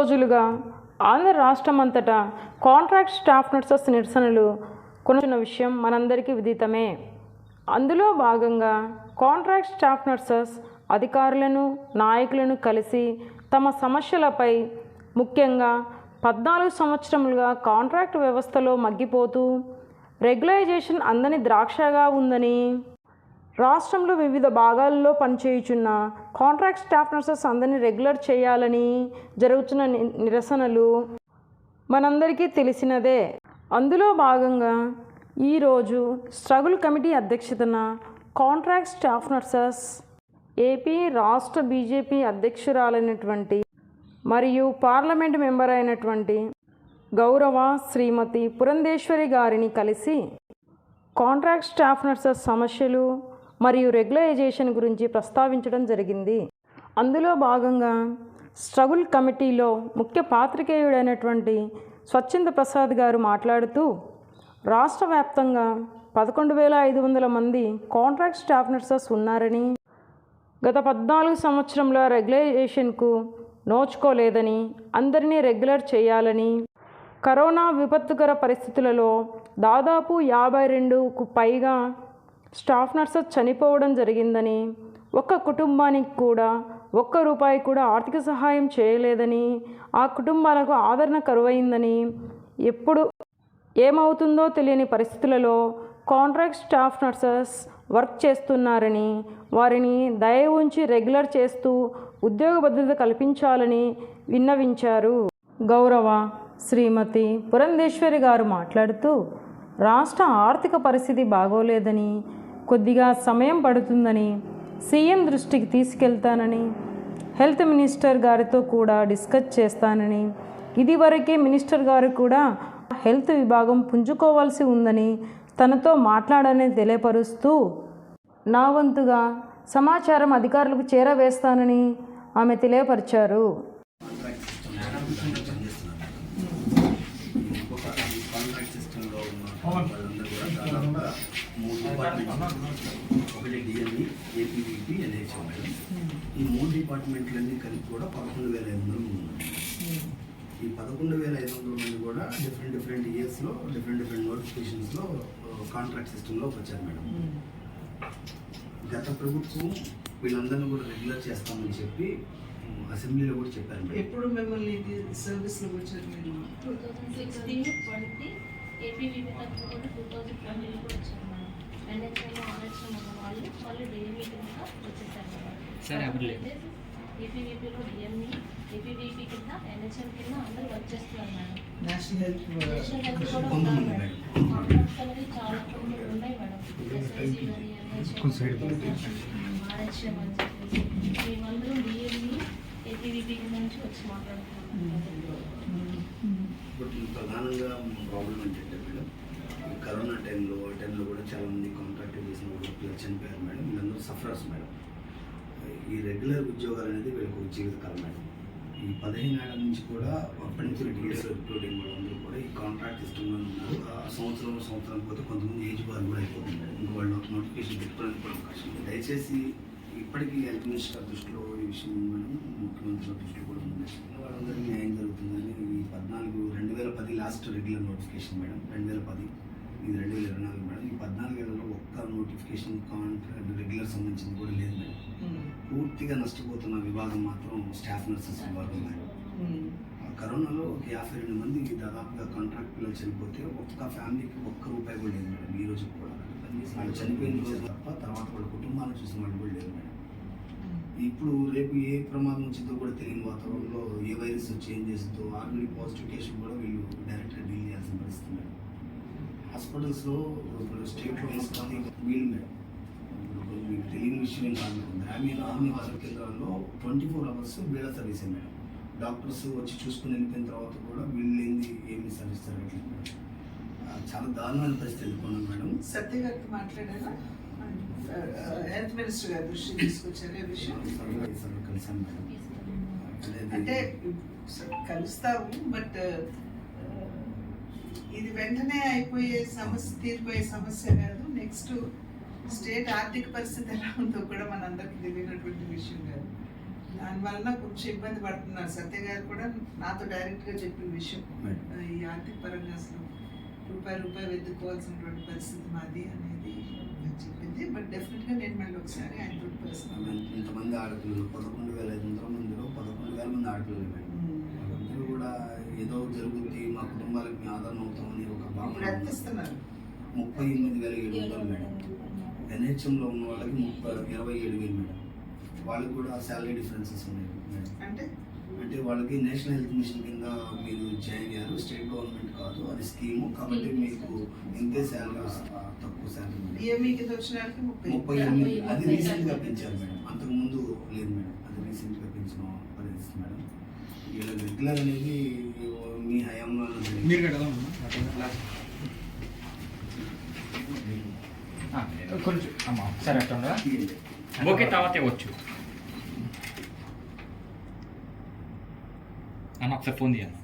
రోజులుగా ఆంధ్ర రాష్ట్రమంతటా contract staff nurses నిరసనలు కొనుచున్న విషయం మనందరికీ విదితమే. అందులో భాగంగా కాంట్రాక్ట్ స్టాఫ్ నర్సెస్ అధికారులను నాయకులను కలిసి తమ సమస్యలపై ముఖ్యంగా పద్నాలుగు సంవత్సరములుగా కాంట్రాక్ట్ వ్యవస్థలో మగ్గిపోతూ రెగ్యులైజేషన్ అందని ద్రాక్షగా ఉందని రాష్ట్రంలో వివిధ భాగాల్లో పనిచేయుచున్న కాంట్రాక్ట్ స్టాఫ్ నర్సెస్ అందరినీ రెగ్యులర్ చేయాలని జరుగుతున్న నిరసనలు మనందరికీ తెలిసినదే. అందులో భాగంగా ఈరోజు స్ట్రగుల్ కమిటీ అధ్యక్షతన కాంట్రాక్ట్ స్టాఫ్ నర్సెస్ ఏపీ రాష్ట్ర బీజేపీ అధ్యక్షురాలైనటువంటి మరియు పార్లమెంట్ మెంబర్ అయినటువంటి గౌరవ శ్రీమతి పురంధేశ్వరి గారిని కలిసి కాంట్రాక్ట్ స్టాఫ్ నర్సెస్ సమస్యలు మరియు రెగ్యులరైజేషన్ గురించి ప్రస్తావించడం జరిగింది. అందులో భాగంగా స్ట్రగుల్ కమిటీలో ముఖ్య పాత్రికేయుడైనటువంటి స్వచ్ఛంద ప్రసాద్ గారు మాట్లాడుతూ రాష్ట్ర వ్యాప్తంగా పదకొండు వేల ఐదు వందల మంది కాంట్రాక్ట్ స్టాఫ్ నర్సెస్ ఉన్నారని గత పద్నాలుగు సంవత్సరంలో రెగ్యులైజేషన్కు నోచుకోలేదని అందరినీ రెగ్యులర్ చేయాలని కరోనా విపత్తుకర పరిస్థితులలో దాదాపు యాభై రెండుకు పైగా స్టాఫ్ నర్సెస్ చనిపోవడం జరిగిందని ఒక్క కుటుంబానికి కూడా ఒక్క రూపాయి కూడా ఆర్థిక సహాయం చేయలేదని ఆ కుటుంబాలకు ఆదరణ కరువైందని ఎప్పుడు ఏమవుతుందో తెలియని పరిస్థితులలో కాంట్రాక్ట్ స్టాఫ్ నర్సెస్ వర్క్ చేస్తున్నారని వారిని దయ ఉంచి రెగ్యులర్ చేస్తూ ఉద్యోగ భద్రత కల్పించాలని విన్నవించారు. గౌరవ శ్రీమతి పురంధేశ్వరి గారు మాట్లాడుతూ రాష్ట్ర ఆర్థిక పరిస్థితి బాగోలేదని కొద్దిగా సమయం పడుతుందని సీఎం దృష్టికి తీసుకెళ్తానని హెల్త్ మినిస్టర్ గారితో కూడా డిస్కస్ చేస్తానని ఇదివరకే మినిస్టర్ గారు కూడా హెల్త్ విభాగం పుంజుకోవాల్సి ఉందని తనతో మాట్లాడని తెలియపరుస్తూ నా వంతుగా సమాచారం అధికారులకు చేరవేస్తానని ఆమె తెలియపరిచారు. మూడు ఒకటి ఎన్హెచ్ఓ మేడం ఈ మూడు డిపార్ట్మెంట్లన్నీ కలిపి కూడా పదకొండు వేల ఐదు వందలు ఉన్నాయి. ఈ పదకొండు వేల ఐదు వందల మంది కూడా డిఫరెంట్ డిఫరెంట్ ఇయర్స్లో డిఫరెంట్ డిఫరెంట్ నోటిఫికేషన్స్లో కాంట్రాక్ట్ సిస్టంలోకి వచ్చారు మేడం. గత ప్రభుత్వం వీళ్ళందరినీ కూడా రెగ్యులర్ చేస్తామని చెప్పి అసెంబ్లీలో కూడా చెప్పారు మేడం. ఎప్పుడు మిమ్మల్ని ఇది సర్వీస్లో వచ్చారు మీరు two thousand sixteen twenty APVP తరఫున కూడా టూ థౌజండ్ ట్వంటీలో కూడా వచ్చారు ఎన్హెచ్ఎం ఆర్హెచ్ఎం ఉన్న వాళ్ళు మళ్ళీ డిఎంఈ కింద వచ్చేసారు మేడం సరే, అవ్వలేదు. ఏపీవీపీలో డిఎంఈ ఏపీవీపీ కింద ఎన్హెచ్ఎం కింద అందరూ వర్క్ చేస్తున్నారు madam. National health national health కూడా ఉన్నారు కొంతమంది మేడం మేడం. కాంట్రాక్ట్స్ అనేది చాలా కొన్ని ఉన్నాయి మేడం ఎస్ఎస్సి కానీ ఎన్హెచ్ఎం ఆర్హెచ్ఎం అని చెప్పేసి మేమందరం డిఎంఈ ఏపీవీపీ కింద నుంచి వచ్చి మాట్లాడుతున్నాం. ఇప్పుడు ప్రధానంగా ప్రాబ్లం ఏంటంటే మేడం కరోనా టైంలో చాలామంది కాంట్రాక్ట్ చేసిన వాళ్ళు చనిపోయారు మేడం. వీళ్ళందరూ సఫరర్స్ మేడం. ఈ రెగ్యులర్ ఉద్యోగాలు అనేది వీళ్ళకు జీవితకాలం మేడం. ఈ పదిహేను ఏళ్ళ నుంచి కూడా అప్పటి నుంచి రెగ్యులర్ రిక్రూటింగ్ వాళ్ళందరూ కూడా ఈ కాంట్రాక్ట్ సిస్టంలో ఉన్నారు. ఆ సంవత్సరం సంవత్సరం పోతే కొంతమంది ఏజ్ బార్ కూడా అయిపోతుంది మేడం. ఇంకా వాళ్ళు నోటిఫికేషన్ పెట్టుకోవడానికి కూడా అవకాశం ఉంది. దయచేసి ఇప్పటికీ హెల్త్ మినిస్టర్ దృష్టిలో ఈ విషయం మేడం ముఖ్యమంత్రి దృష్టిలో కూడా ఉంది. వాళ్ళందరికీ న్యాయం జరుగుతుందని ఈ పద్నాలుగు రెండు వేల పది లాస్ట్ రెగ్యులర్ నోటిఫికేషన్ మేడం. రెండు వేల పది. ఇది రెండు వేల ఇరవై నాలుగు మేడం. ఈ పద్నాలుగేళ్ళలో ఒక్క నోటిఫికేషన్ కాంట్రాక్ట్ రెగ్యులర్ సంబంధించింది కూడా లేదు మేడం. పూర్తిగా నష్టపోతున్న విభాగం మాత్రం స్టాఫ్ నర్సెస్ విభాగం మేడం. ఆ కరోనాలో ఒక యాభై రెండు మంది దాదాపుగా కాంట్రాక్ట్ పిల్లలు చనిపోతే ఒక్క ఫ్యామిలీకి ఒక్క రూపాయి కూడా లేదు మేడం ఈ రోజు కూడా. వాళ్ళు చనిపోయిన రోజు తప్ప తర్వాత వాళ్ళ కుటుంబాన్ని చూసిన వాళ్ళు కూడా లేదు మేడం. ఇప్పుడు రేపు ఏ ప్రమాదం వచ్చిందో కూడా తెలియని వాతావరణంలో ఏ వైరస్ చేస్తుందో ఆల్రెడీ పాజిటివ్ కేసు కూడా వీళ్ళు డైరెక్ట్గా డీల్ చేయాల్సిన పరిస్థితి మేడం హాస్పిటల్స్లో ఇప్పుడు స్టేట్లో వేసుకొని వీళ్ళు మేడం ఇప్పుడు మీకు తెలియని విషయం కాదు. గ్రామీణ అన్ని ఆరోగ్య కేంద్రాల్లో ట్వంటీ ఫోర్ అవర్స్ వీళ్ళ సర్వీసే మేడం. డాక్టర్స్ వచ్చి చూసుకుని వెళ్ళిపోయిన తర్వాత కూడా వీళ్ళు ఏంది ఏమి సర్వీస్ జరగట్లేదు మేడం. చాలా దారుణమైన పరిస్థితి ఎదుర్కొన్నాం మేడం. సత్య గారితో మాట్లాడారా? హెల్త్ మినిస్టర్ గారి దృష్టి తీసుకొచ్చారు ఈ విషయం? సర్వే- సర్వే కలిసాం మేడం. అంటే కలుస్తాము బట్ ఇది వెంటనే అయిపోయే సమస్య తీరిపోయే సమస్య కాదు. నెక్స్ట్ స్టేట్ ఆర్థిక పరిస్థితి ఎలా ఉందో కూడా మనందరికీ తెలియనటువంటి విషయం కాదు. దానివల్ల కొంచెం ఇబ్బంది పడుతున్నారు. సత్య గారు కూడా నాతో డైరెక్ట్గా చెప్పిన విషయం. ఈ ఆర్థిక పరంగా అసలు రూపాయి రూపాయి వెతుక్కోవాల్సినటువంటి పరిస్థితి మాది అనేది చెప్పింది. బట్ డెఫినెట్గా నేను మళ్ళీ ఒకసారి పర్సనల్ ఇంతమంది ఆడపిల్లలు పదకొండు వేల ఐదు వందల మందిలో పదకొండు వేల మంది ఆడపిల్లలు ఏదో జరుగుద్ది మా కుటుంబాలకు మీ ఆధారం అవుతామని ఒక భావన ముప్పై ఎనిమిది వేల ఏడు వందలు మేడం. ఎన్హెచ్ఎంలో ఉన్న వాళ్ళకి ముప్పై ఇరవై ఏడు వేలు మేడం. వాళ్ళకి కూడా శాలరీ డిఫరెన్సెస్ ఉన్నాయి మేడం. అంటే? అంటే వాళ్ళకి నేషనల్ హెల్త్ మిషన్ కింద మీరు జాయిన్ అయ్యారు స్టేట్ గవర్నమెంట్ కాదు అది స్కీము కాబట్టి మీకు ఇంతే శాలరీ తక్కువ శాలరీ ముప్పై ఎనిమిది అది రీసెంట్గా పెంచారు మేడం. అంతకు ముందు లేదు మేడం. అది రీసెంట్గా పెంచిన పరిస్థితి మేడం. రెగ్యులర్ అనేది మీ హయాంలో. మీరు కొంచెం అమ్మా. సరే అట్లా ఉండదా? తీయండి. ఓకే తర్వాత ఇవ్వచ్చు. అన్న ఒకసారి ఫోన్ తీయండి